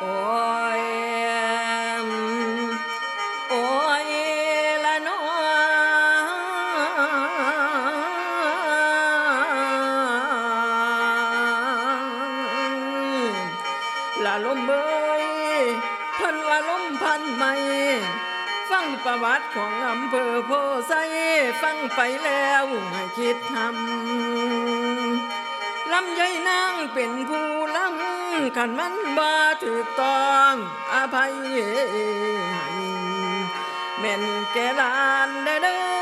ละลมเบยพันว่าลมพันไม่ ฟังประวัติของอำเภอโพไซฟังไปแล้วให้คิดทำลำไยนางเป็นผู้ลำ ขันมันบ่ถูกต้องอภัยให้แม่นแก่ลานได้เด้อ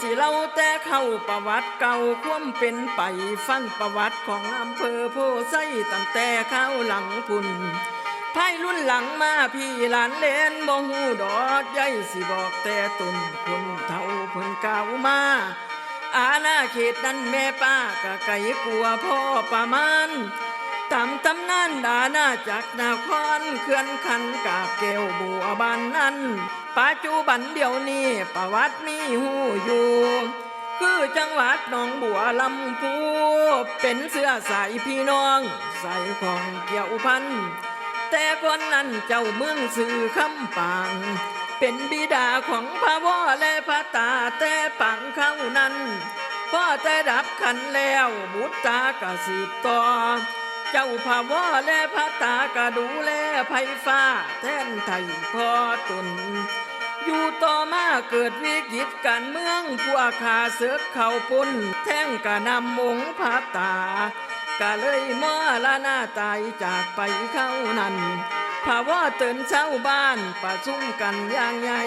สิเล่าแต่เข้าประวัติเก่าความเป็นไปฟังประวัติของอำเภอโพไซตั้งแต่เข้าหลังพุ่นภายรุ่นหลังมาพี่หลานเลนบ่หูดอกใหญ่สิบอกแต่ตุนคนเท่าเพิ่นเก่ามาอาณาเขตนั้นแม่ป้ากะไก่กลัวพ่อประมาณ ตามตำนานดาหน้าจากนาครเขื่อนคันกาบแก้วบัวบานนั้นปัจจุบันเดี๋ยวนี้ประวัติมีหูอยู่ คือจังหวัดหนองบัวลำพูเป็นเสื้อใสพี่น้อง ใส่ของเกี่ยวพัน แต่คนนั้นเจ้าเมืองสื่อคำปาง เป็นบิดาของพระวอและพระตาแต่ปังเข้านั้นพ่อแต่ดับขันแล้วบุตรตากระสืบต่อ เจ้าพระวอและพระตากะดูแลไฟฟ้า แท่นไทยพอตุน อยู่ต่อมาเกิดวิกฤตการเมืองพวกขาเสือกเข้าปุ้น แท่งกะนำมงพระตา ก็เลยมอละหน้าตายจากไปเข้านั้นภาวะเตือนเช้าบ้านประชุมกันอย่างใหญ่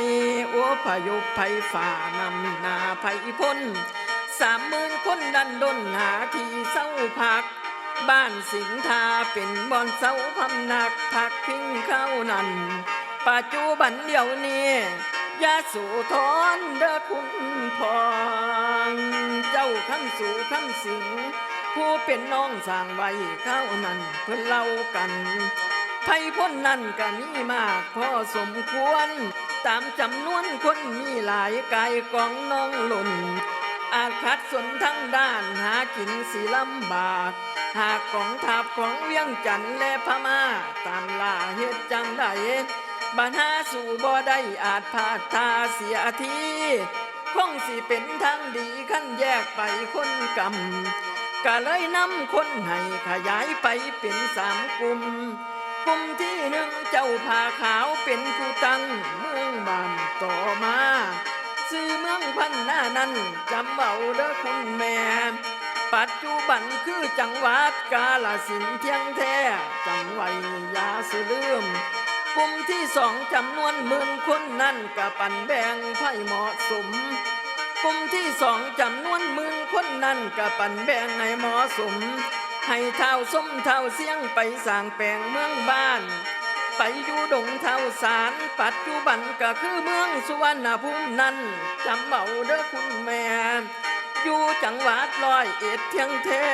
โอ้พยุไผฝ่านำนาไผพ้นสามหมื่นคนดันดนหาที่เศร้าพัก บ้านสิงทาเป็นบอนเศร้าพำนักพักพิงเข้านั้นปัจจุบันเดี๋ยวนี้ยาสูทอนเด้อคุณพองเจ้าคำสู่คำสิง ผู้เป็นน้องสร้างไว้เข้านั้นเพื่อเล่ากันไพ่พ้นนั่นก็มีมากพอสมควร ตามจำนวนคนมีหลายกายกองน้องหล่นอาจขัดสนทั้งด้านหากินสิลำบาก หากของทัพของเวียงจันทน์และพม่า ตามล่าเฮ็ดจังใดบัญหาสู่บ่ได้อาจพาดทาเสียทีคงสิเป็นทางดีขั้นแยกไปคนกรรมก็เลยนำคนให้ขยายไปเป็นสามกลุ่มกลุ่มที่หนึ่งเจ้าผาขาวเป็นผู้ตั้งเมืองบ้านต่อมา ซื้อเมืองพันหน้านั้นจำเอาเด้อคุณแม่ ปัจจุบันคือจังหวัดกาลสินเทียงแท้จำไว้ยาสิลืมกลุ่มที่สองจำนวนหมื่นคนนั่นกะปั่นแบ่งไพ่เหมาะสมกลุ่มที่สองจำนวนหมื่นคนนั่นกะปั่นแบ่งให้เหมาะสม ให้เท่าส้มเท่าเสียงไปสร้างแปลงเมืองบ้าน ไปอยู่ดงเท่าสารปัจจุบันก็คือเมืองสุวรรณภูมินั้นจำเอาเด้อคุณแม่ อยู่จังหวัดร้อยเอ็ดเทียงแท้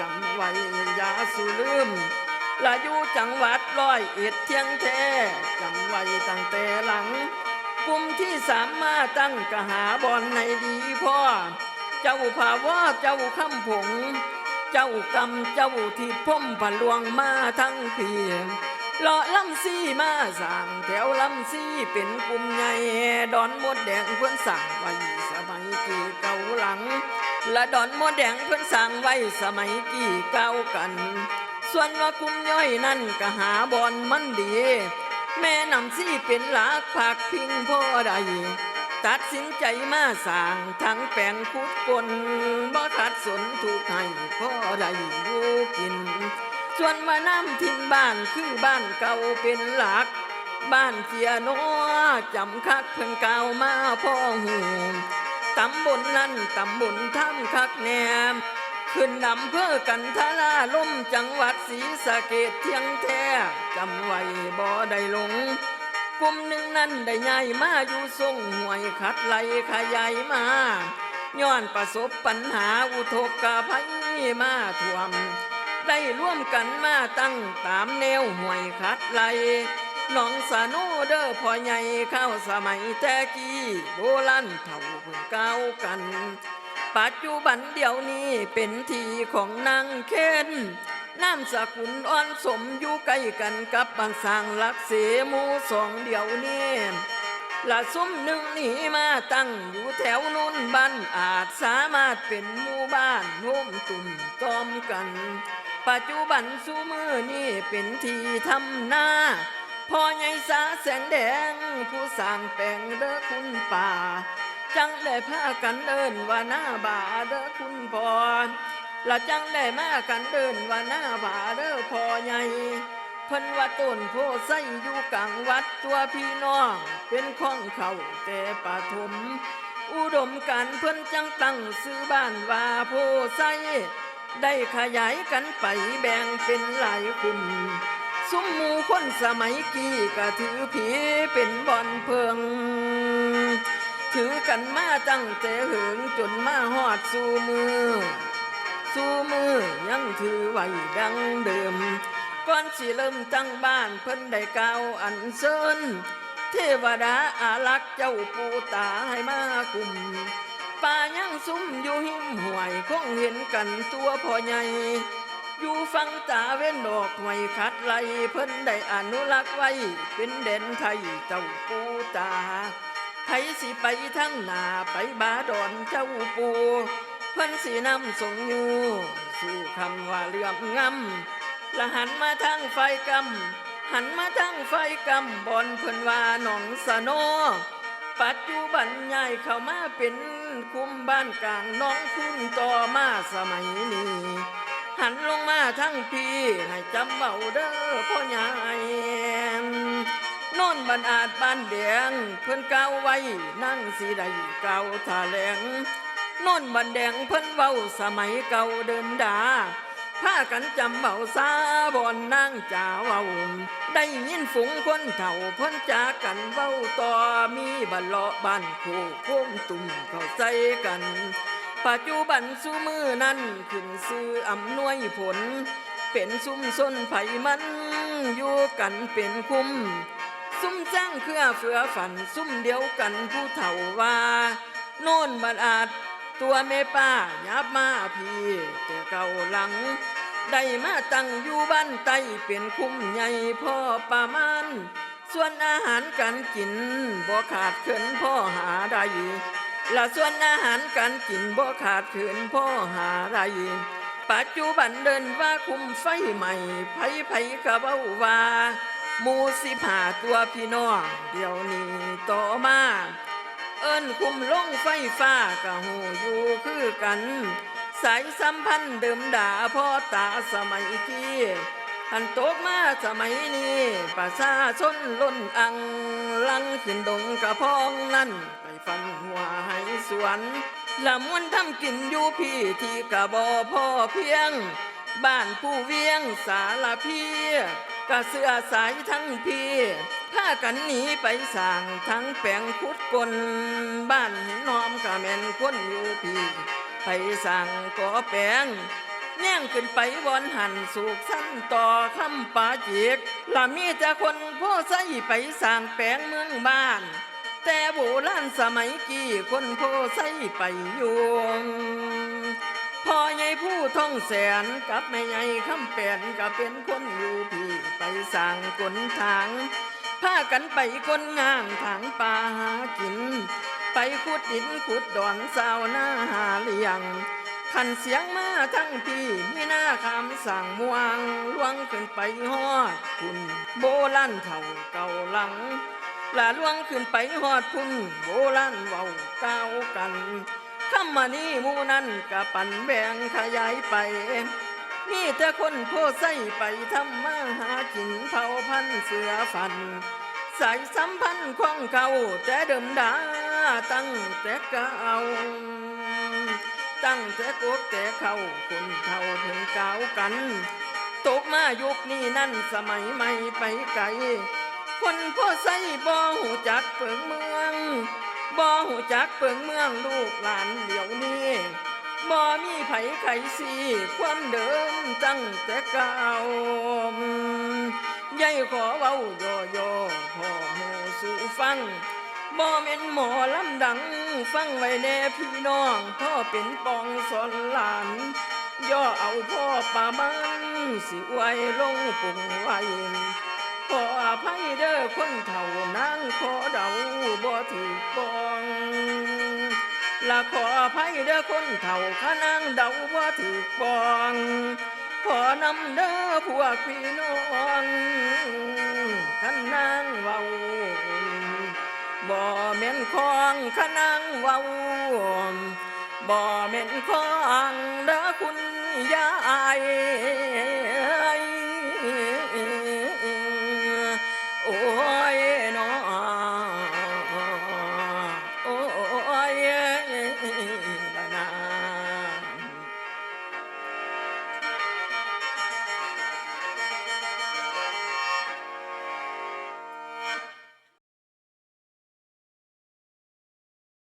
จำไว้อย่าสูลืมละอยู่จังหวัดร้อยเอ็ดเทียงแท้จำไว้ตั้งแต่หลังกลุ่มที่สามมาตั้งกะหาบอนในดีพ่อ เจ้าภาวะเจ้าคำผง เจ้ากรรมเจ้าที่พ่มผลวงมาทั้งเพียงเลาะลำซี่มาสั่งแถวลำซี่เป็นกลุ่มใหญ่ดอนมดแดงเพื่อนสั่งไว้ส กี่เก่าหลัง และดอนมแดงเพื่อนสั่งไว้สมัยกี่เก่ากัน ส่วนว่ากลุ่มย่อยนั่นก็หาบอนมันดี แม่นำซี่เป็นหลักผักพิงพ่อใดตัดสินใจมาสร้างทั้งแปลงคุดกลบ่ขัดสนถูกให้พ่อใดอยู่กิน ส่วนมาน้ำทินบ้านคือบ้านเก่าเป็นหลักบ้านเจียโนจำคักเพิ่นเก่ามาพ่อหู ตำบลนั้นตำบลถ้ำคักแนม ขึ้นนำเพื่อกันทาราล่มจังหวัดศรีสะเกดเทียงแท้จำไว้บ่ได้หลงกลุ่มหนึ่งนั้นได้ย้ายมาอยู่ทรงห่วยขัดไหลขยายมาย้อนประสบปัญหาอุทกกภัยมาท่วม ได้ร่วมกันมาตั้งตามแนวห่วยขัดไหล น้องสาโนเด้อพ่อใหญ่เข้าสมัยแต่กี้โบราณเท่าเพิ่งเก่ากัน ปัจจุบันเดี๋ยวนี้เป็นทีของนางเคนน้ำสกุลอ่อนสมอยู่ใกล้กันกับบานสร้างลักเสมูสองเดี๋ยวนี้ละซุ้มหนึ่งหนีมาตั้งอยู่แถวนู้นบ้านอาจสามารถเป็นหมู่บ้านโฮมตุ่มตอมกัน ปัจจุบันสู้มือนี่เป็นทีทำหน้า พ่อใหญ่สาแสงแดง ผู้สร้างแปลงเด้อคุณป่า จังได้พากันเดินว่าหน้าบาเด้อคุณพ่อละจังได้มากันเดินว่าหน้าบาเด้อพ่อใหญ่เพิ่นว่าต้นโพไส้อยู่กลางวัดตัวพี่น้อง เป็นข้องเขาแต่ปฐมอุดมการเพิ่นจังตั้งซื้อบ้านว่าโพไส้ได้ขยายกันไปแบ่งเป็นหลายกลุ่ม ซุ้มมูคนสมัยกี้ก็ถือผีเป็นบอนเพิง ถือกันมาตั้งแต่หิงจนมาหอดสู่มือ สู่มือยังถือไว้ดังเดิมก่อนสิเริ่มตั้งบ้านเพิ่นได้กล่าวอันเชิญเทวดาอารักษ์เจ้าปูตาให้มากุ่มป่ายังซุ้มอยู่หิมห่วยคงเห็นกันตัวพ่อใหญ่ อยู่ฟังตาเว้นดอกหวยขัดไหลเพิ่นได้อนุรักษ์ไว้ เป็นเด่นไทยเจ้าปูตาไทยสิไปทั้งหนาไปบาดอนเจ้าปูเพิ่นสินำสงอยู่สู่คำว่าเลื่อมงำละหันมาทางไฟกำหันมาทางไฟกำบอนเพิ่นว่าหนองสะโนปัจจุบันใหญ่เข้ามาเป็นคุ้มบ้านกลางน้องคุณต่อมาสมัยนี้ หันลงมาทั้งพี่ให้จำเบาเด้อพ่อใหญ่โน่นบันอาจบ้านแดงเพิ่อนเก้าไว้นั่งสีใดเก่าทาแหลงโน่นบันแดงเพิ่อนเว้าสมัยเก่าเดิมดาพากันจำเบาซาบอนนั่งจ่าเว้าได้ยินฝูงคนเถ่าพ้นจากกันเว้าต่อมีบันเลาะบ้านคู่โค้มตุ่มเข้าใจกัน ปัจจุบันสู้มือนั้นขึ้นซื้ออำนวยผล เป็นซุ่มส้นไผมัน อยู่กันเป็นคุ้ม ซุ่มจ้างเครือเฟือฝัน ซุ่มเดียวกันผู้เฒ่าว่าโน่นบัดอาจตัวแม่ป้ายับมาพี่แต่เก่าหลัง ได้มาตั้งอยู่บ้านไตเป็นคุ้มใหญ่พ่อประมาณส่วนอาหารการกินบ่ขาดเขินพ่อหาได้ ละส่วนอาหารการกินบ่ขาดเขินพ่อหาได้ปัจจุบันเดินว่าคุมไฟใหม่ไผไผกะเบ้าว่ามูสิผาตัวพี่น้องเดี๋ยวนี้ต่อมา เอิ้นคุมลงไฟฟ้ากะหูอยู่คือกัน สายสัมพันธ์เดิมด่าพ่อตาสมัยกี้ หันตกมาสมัยนี้ประชาชนล้นอัง ลังขึ้นดงกระพองนั่น ไปฟันหัวให้สวนละมวนทำกินอยู่พี่ที่กระบอพ่อเพียง บ้านผู้เวียงสารพีกระเสื้อสายทั้งพี่พากันหนีไปสั่งทั้งแปลงคุดกลบ้านหินหอมกระแมนคนอยู่พี่ไปสั่งก่อแปลง แย่งขึ้นไปบอนหันสูกสั้นต่อคำปาจิกละมีแต่คนพ่อใส่ไปสั่งแปลงเมืองบ้าน แต่โบราณสมัยกี้คนพ่อใส่ไปอยู่พ่อใหญ่ผู้ท่องแสนกับแม่ใหญ่คำแปนก็เป็นคนอยู่พี่ไปสั่งกนทางพากันไปคนงานทางป่าหากิน ไปขุดดินขุดดอนสาวหน้าหาเลี้ยง ขันเสียงมาทั้งพี่มีหน้าคำสั่งมวงลวงขึ้นไปฮอดคุณโบราณเท่าเก่าหลังลาลวงขึ้นไปฮอดพุ่นโบราณเว้าก้ากันคำมานี้มูนั้นกะปั่นแบ่งขยายไปมีแต่คนโพใส่ไปทำมาหากินเผาพันเสือฟัน สายสัมพันธ์ของเขาแต่เดิมดาตั้งแต่เก่า ตั้งแต่กกแต่เขาคนเท่าถึงเก่ากัน ตกมายุคนี้นั่นสมัยใหม่ไปไกล คนพ่อใส่บ่หูจักเปิงเมืองบ่หูจักเปิงเมืองลูกหลานเดี๋ยวนี้บ่มีไผไขสีความเดิมตั้งแต่เก่ายายขอเว้าโยโย่พ่อหูสู่ฟัง บ่แม่นหมอลำดัง ฟังไว้แน่พี่น้อง พ่อเป็นปองสอนหลาน ย่อเอาพ่อป่ามันสิไว้ลงปุ่งไว้ขออภัยเด้อคนเฒ่านางขอเดาบ่ถือปองละขออภัยเด้อคนเฒ่าขานางเดาบ่ถือปองขอนำเด้อพวกพี่น้องขันนางเว้า บ่แม่นของขนังเว้าบ่แม่นของเด้อคุณยาย